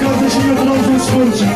kardeşim ve Trabzonspor için.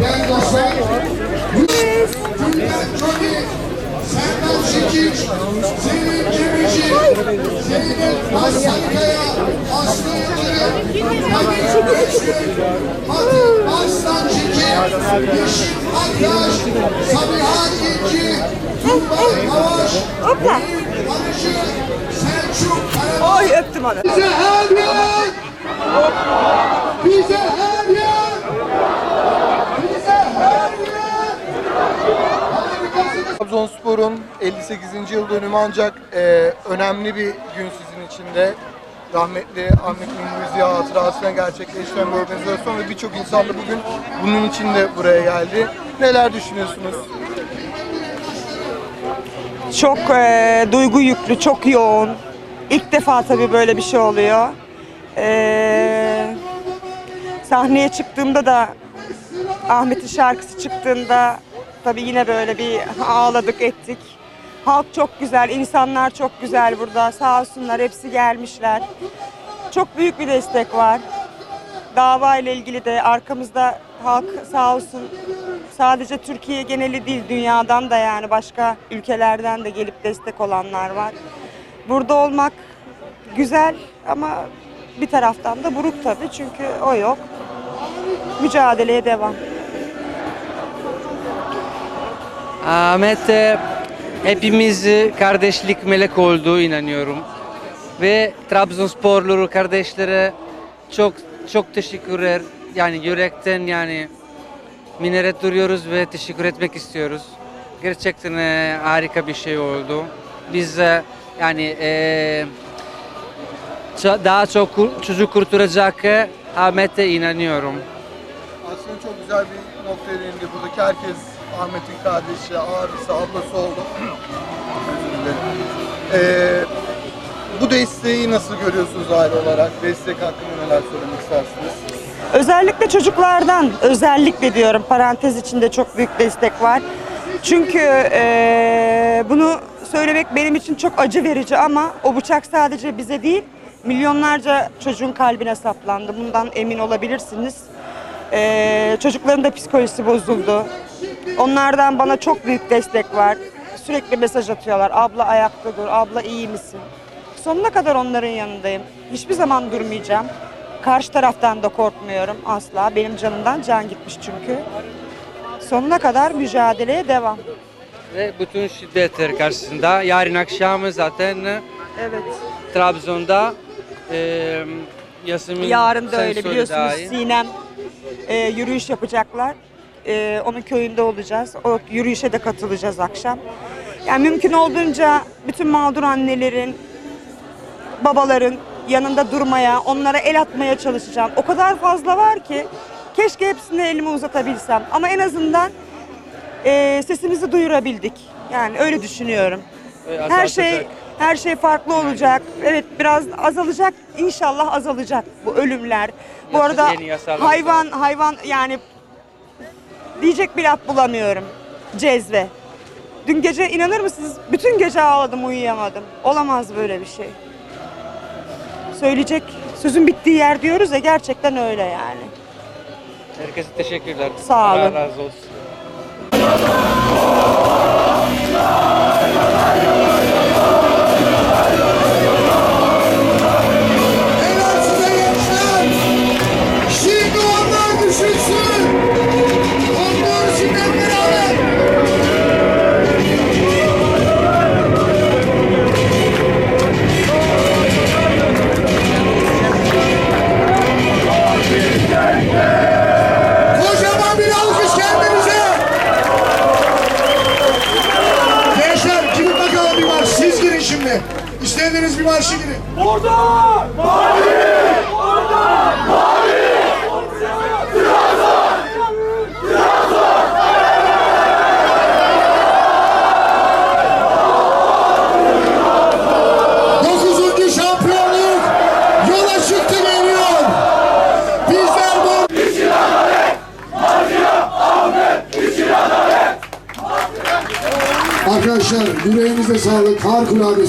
Değerli dostlar. Türkan Çogi, Serdar Şekiç, Sevin Cemici, Zeynep Aslanıkaya, Aslı Yıldırım, Kadir Öztürk, Fatih Arslan Çekin, Yeşim Aktaş, Sabiha İnci, Tuğba Havaş, Eylül Barışı, Selçuk Karaman. Oy öptüm onu. Bize her yer! Bize her yer! Bize her yer! Harikasınız! Trabzonspor'un 58. yıl dönümü ancak e, önemli bir gün sizin için de. Rahmetli Ahmet Ziya hatırasına gerçekleştiren bir organizasyon ve birçok insan da bugün bunun için de buraya geldi. Neler düşünüyorsunuz? Çok e, duygu yüklü, çok yoğun. İlk defa tabii böyle bir şey oluyor. E, sahneye çıktığımda da Ahmet'in şarkısı çıktığında tabii yine böyle bir ağladık ettik. Halk çok güzel, insanlar çok güzel burada. Sağ olsunlar hepsi gelmişler. Çok büyük bir destek var. Dava ile ilgili de arkamızda halk sağ olsun sadece Türkiye geneli değil dünyadan da yani başka ülkelerden de gelip destek olanlar var. Burada olmak güzel ama bir taraftan da buruk tabii çünkü o yok. Mücadeleye devam. Ahmet hepimiz kardeşlik melek olduğu inanıyorum. Ve Trabzonsporlu kardeşlere çok çok teşekkürler. Yani yürekten yani minnet duruyoruz ve teşekkür etmek istiyoruz. Gerçekten e, harika bir şey oldu. Biz yani e, daha çok çocuk kurtaracak e, Ahmet'e inanıyorum. Aslında çok güzel bir noktaya değindi. Buradaki herkes Ahmet'in kardeşi, abisi, ablası oldu. Özür dilerim. E, bu desteği nasıl görüyorsunuz aile olarak? Destek hakkında neler söylemek istersiniz? Özellikle çocuklardan, özellikle diyorum parantez içinde çok büyük destek var. Çünkü eee, bunu söylemek benim için çok acı verici ama o bıçak sadece bize değil, milyonlarca çocuğun kalbine saplandı. Bundan emin olabilirsiniz. Eee, çocukların da psikolojisi bozuldu. Onlardan bana çok büyük destek var. Sürekli mesaj atıyorlar. Abla ayakta dur, abla iyi misin? Sonuna kadar onların yanındayım. Hiçbir zaman durmayacağım. Karşı taraftan da korkmuyorum asla. Benim canımdan can gitmiş çünkü. Sonuna kadar mücadeleye devam. Ve bütün şiddetler karşısında yarın akşam zaten e, Evet. Trabzon'da e, Yasemin Yarın da öyle söyle biliyorsunuz. Sinem e, yürüyüş yapacaklar. E, onun köyünde olacağız. O yürüyüşe de katılacağız akşam. Yani mümkün olduğunca bütün mağdur annelerin, babaların yanında durmaya, onlara el atmaya çalışacağım. O kadar fazla var ki keşke hepsine elimi uzatabilsem. Ama en azından e, sesimizi duyurabildik. Yani öyle düşünüyorum. Her şey. Her şey farklı olacak. Evet biraz azalacak. İnşallah azalacak bu ölümler. Bu arada hayvan hayvan yani diyecek bir laf bulamıyorum. Cezve. Dün gece inanır mısınız? Bütün gece ağladım, uyuyamadım. Olamaz böyle bir şey. Söyleyecek sözün bittiği yer diyoruz ya gerçekten öyle yani. Herkese teşekkürler. Sağ olun. Allah razı olsun.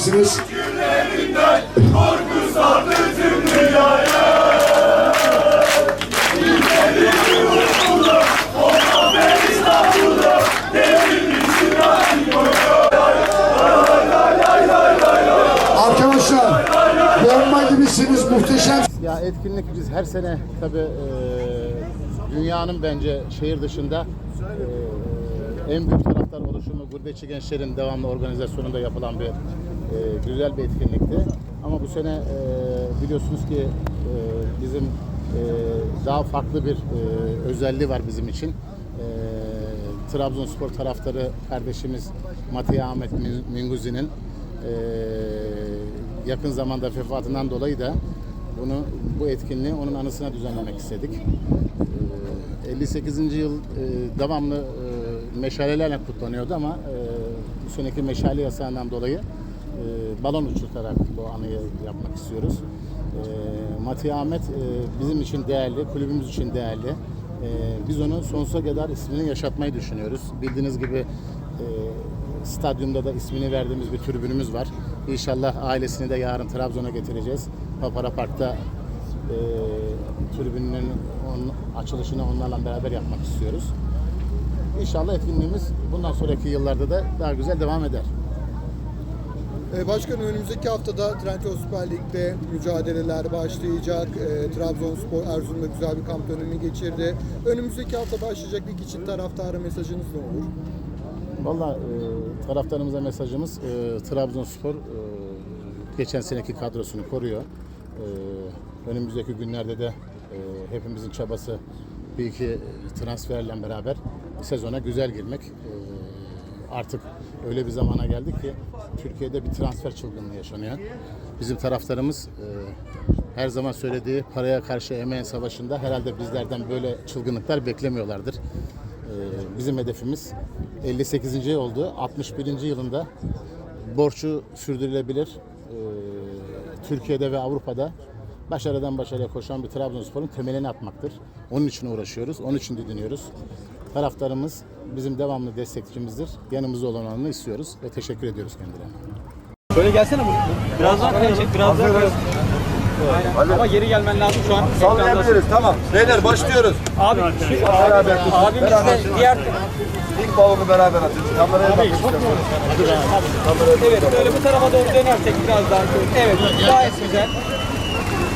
Harikuladesiniz. Arkadaşlar bomba gibisiniz muhteşem. Ya etkinlik biz her sene tabi dünyanın bence şehir dışında e, en büyük taraftar oluşumu gurbetçi gençlerin devamlı organizasyonunda yapılan bir e, güzel bir etkinlikti. Ama bu sene e, biliyorsunuz ki e, bizim e, daha farklı bir e, özelliği var bizim için. E, Trabzonspor taraftarı kardeşimiz Matiya Ahmet Min- Minguzi'nin e, yakın zamanda vefatından dolayı da bunu bu etkinliği onun anısına düzenlemek istedik. Ee, 58. yıl e, devamlı e, meşalelerle kutlanıyordu ama e, bu seneki meşale yasağından dolayı e, balon uçurtarak bu anıyı yapmak istiyoruz. E, Matiya Ahmet e, bizim için değerli, kulübümüz için değerli. E, biz onu sonsuza kadar ismini yaşatmayı düşünüyoruz. Bildiğiniz gibi e, stadyumda da ismini verdiğimiz bir tribünümüz var. İnşallah ailesini de yarın Trabzon'a getireceğiz. Papara Park'ta e, tribünün onun açılışını onlarla beraber yapmak istiyoruz. İnşallah etkinliğimiz bundan sonraki yıllarda da daha güzel devam eder. Ee, Başkanım önümüzdeki haftada Trendyol Süper Lig'de mücadeleler başlayacak. Ee, Trabzonspor Erzurum'da güzel bir kamp dönemi geçirdi. Önümüzdeki hafta başlayacak lig için taraftara mesajınız ne olur? Valla e, taraftarımıza mesajımız e, Trabzonspor e, geçen seneki kadrosunu koruyor. E, önümüzdeki günlerde de e, hepimizin çabası bir iki transferle beraber sezona güzel girmek. E, artık öyle bir zamana geldik ki Türkiye'de bir transfer çılgınlığı yaşanıyor. Bizim taraftarımız e, her zaman söylediği paraya karşı emeğin savaşında herhalde bizlerden böyle çılgınlıklar beklemiyorlardır. Ee, bizim hedefimiz 58. yıl oldu. 61. yılında borçlu sürdürülebilir ee, Türkiye'de ve Avrupa'da başarıdan başarıya koşan bir Trabzonspor'un temelini atmaktır. Onun için uğraşıyoruz, onun için didiniyoruz. Taraftarımız bizim devamlı destekçimizdir. Yanımızda olanlarını istiyoruz ve teşekkür ediyoruz kendilerine. Biraz daha çek, biraz daha öne. Aynen. Ama geri gelmen lazım şu an. Sallayabiliriz tamam. Beyler başlıyoruz. Abi, şu abimiz de diğer... İlk balonu beraber atacağız. Kameraya bakın. Evet, böyle bu tarafa doğru dönersek biraz daha. Evet, gayet güzel.